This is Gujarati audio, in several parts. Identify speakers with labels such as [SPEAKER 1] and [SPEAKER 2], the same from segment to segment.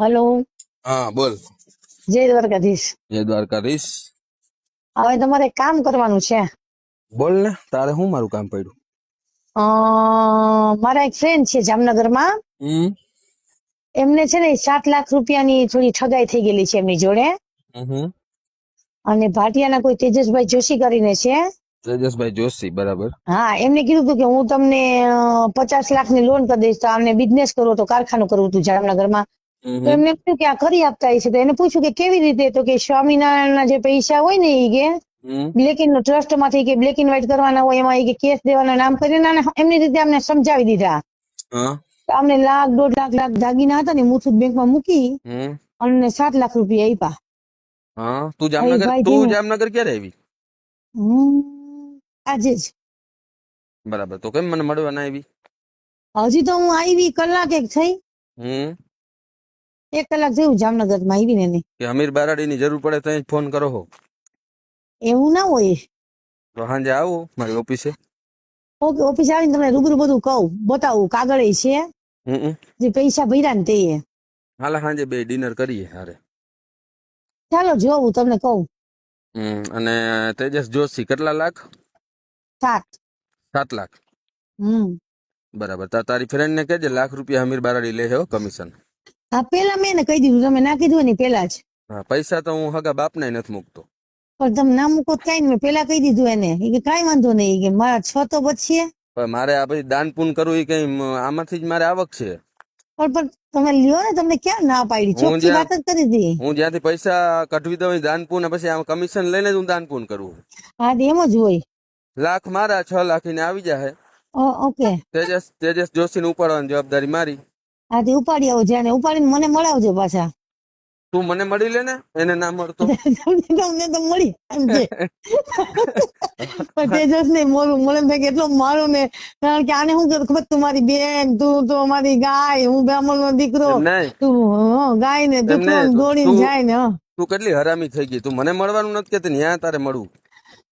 [SPEAKER 1] હલો.
[SPEAKER 2] હા બોલ.
[SPEAKER 1] જય દ્વારકાધીશ.
[SPEAKER 2] જય દ્વારકાધીશ.
[SPEAKER 1] હવે તમારે કામ કરવાનું છે.
[SPEAKER 2] બોલ ને તારે શું મારું કામ પડ્યું?
[SPEAKER 1] અ, મારા એક ફ્રેન્ડ છે જામનગરમાં. એમને છે ને સાત લાખ રૂપિયાની થોડી ઠગાઈ થઈ ગયેલી છે એમની જોડે. અને ભાટિયાના કોઈ તેજસભાઈ જોશી કરીને છે.
[SPEAKER 2] તેજસભાઈ જોશી બરાબર.
[SPEAKER 1] હા એમને કીધું હતું કે હું તમને પચાસ લાખની લોન કરી દઈશ તો આમને બિઝનેસ કરવો તો કારખાનું કરવું હતું જામનગરમાં. તો એમને કહ્યું કે આ કરી આપતા છે તો એને પૂછ્યું કે કેવી રીતે? તો કે સ્વામિનારાયણના જે પૈસા હોય ને એ કે બ્લેક ઇન ટ્રસ્ટમાંથી કે બ્લેક ઇન વ્હાઈટ કરવાના હોય એમાં કે કેસ દેવાના નામ કરીને અને એમની રીતે અમને સમજાવી દીધા. અમને લાખ દોઢ લાખ લાખ દાગીના હતા ને મુથુટ બેંકમાં મૂકી અને સાત લાખ રૂપિયા આપ્યા
[SPEAKER 2] હા? તું જામનગર તું જામનગર ક્યારે આવી?
[SPEAKER 1] આજે જ.
[SPEAKER 2] બરાબર. તો કેમ મને મળવા ના આવી?
[SPEAKER 1] હજી તો હું આવી કલાક એક થઈ.
[SPEAKER 2] હમ.
[SPEAKER 1] એક કલાક જેવું જામનગરમાં આવીને ને
[SPEAKER 2] કે અમીર બારાડીની જરૂર પડે તો ફોન કરો હો.
[SPEAKER 1] એવું ના હોય.
[SPEAKER 2] તો સાંજે આવો મારી ઓફિસે.
[SPEAKER 1] ઓકે ઓફિસ આવીને તમને રૂબરૂ બધું કહું બતાવું કાગળ છે. જે પૈસા ભર્યા ને તે.
[SPEAKER 2] હાલે સાંજે બે ડિનર કરીએ હારે.
[SPEAKER 1] ચાલો જોવું તમને કહું.
[SPEAKER 2] અને તેજસ જોશી કેટલા લાખ?
[SPEAKER 1] સાત.
[SPEAKER 2] સાત લાખ.
[SPEAKER 1] હમ.
[SPEAKER 2] બરાબર તારી ફ્રેન્ડ ને કહેજે લાખ રૂપિયા અમીર બારાડી લે છે હો કમિશન
[SPEAKER 1] હા પેલા મેં એને કહી દીધું તમે ના કીધું ને પેલા જ.
[SPEAKER 2] હા પૈસા તો હું હગા બાપને નથી મૂકતો.
[SPEAKER 1] પણ તમે ના મૂકો તો કઈ મેં પેલા કહી દીધું એને. કે કઈ વાંધો નહીં કે મારા છ તો બચશે
[SPEAKER 2] પણ મારે આ પછી દાન પૂન કરવું એ કઈ આમાંથી જ મારે આવક છે.
[SPEAKER 1] પણ પણ તમે લ્યો ને તમને ક્યાં ના પાડી? ચોખ્ખી વાત જ કરી હતી
[SPEAKER 2] હું જ્યાંથી પૈસા કઢવી દઉં દાન પૂન પછી આમ કમિશન લઈને જ હું દાન પૂન કરું.
[SPEAKER 1] હા એમ જ હોય.
[SPEAKER 2] લાખ મારા છ લાખ ને આવી જાય
[SPEAKER 1] ઓકે.
[SPEAKER 2] તેજસ તેજસ જોશી ને ઉપાડવાની જવાબદારી મારી.
[SPEAKER 1] હા ઉપાડી આવજે અને ઉપાડીને મને મળાવજો પાછા.
[SPEAKER 2] તું મને મળી લે ને એને ના મળતો.
[SPEAKER 1] તમને તો મળી એમ છે. પણ તેજસ ને મોરું મળે ને કેટલો મારું ને કારણ કે આને શું ખબર? તું મારી બેન તું તો મારી ગાય હું બ્રાહ્મણ નો દીકરો તું ગાય ને
[SPEAKER 2] તું-
[SPEAKER 1] દોડીને જાય ને
[SPEAKER 2] તું કેટલી હરામી થઈ ગઈ. તું મને મળવાનું નથી કેતી ને ત્યાં તારે મળવું?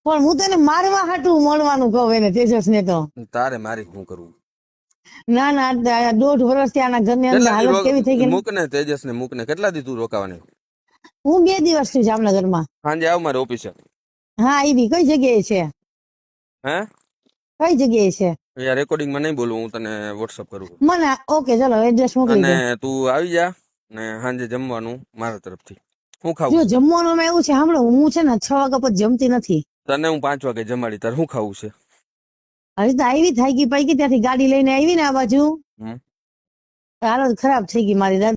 [SPEAKER 1] પણ હું તને મારવા હાટું મળવાનું કહું એને તેજસ ને તો.
[SPEAKER 2] તારે મારી શું કરવું?
[SPEAKER 1] ના ના દોઢ દોઢ વર્ષથી આના ઘરની અંદર હાલત કેવી થઈ ગઈ
[SPEAKER 2] મૂકને. તેજસ ને મૂકને કેટલા દી તું રોકાવાની?
[SPEAKER 1] હું બે દિવસથી જામનગરમાં
[SPEAKER 2] સાંજે આવ મારે ઓફિસે.
[SPEAKER 1] હા આવી કઈ જગ્યાએ છે?
[SPEAKER 2] હે?
[SPEAKER 1] કઈ જગ્યાએ છે?
[SPEAKER 2] યાર રેકોર્ડિંગમાં નહીં બોલું હું તને વોટ્સઅપ કરું
[SPEAKER 1] મને ઓકે ચલો એડ્રેસ મોકલી દે.
[SPEAKER 2] અને તું આવી જા ને સાંજે જમવાનું મારા તરફથી. હું ખાવું જો
[SPEAKER 1] જમવાનું એવું છે સાંભળો હું છે ને છ વાગ્યા પછી જમતી નથી.
[SPEAKER 2] તને હું પાંચ વાગે જમાડી તારે હું ખાવું છે?
[SPEAKER 1] હજી તો આવી થાય ગઈ પૈકી ત્યાંથી ગાડી લઈને આવી ને આ બાજુ. હાલત ખરાબ થઈ ગઈ મારી દાદી.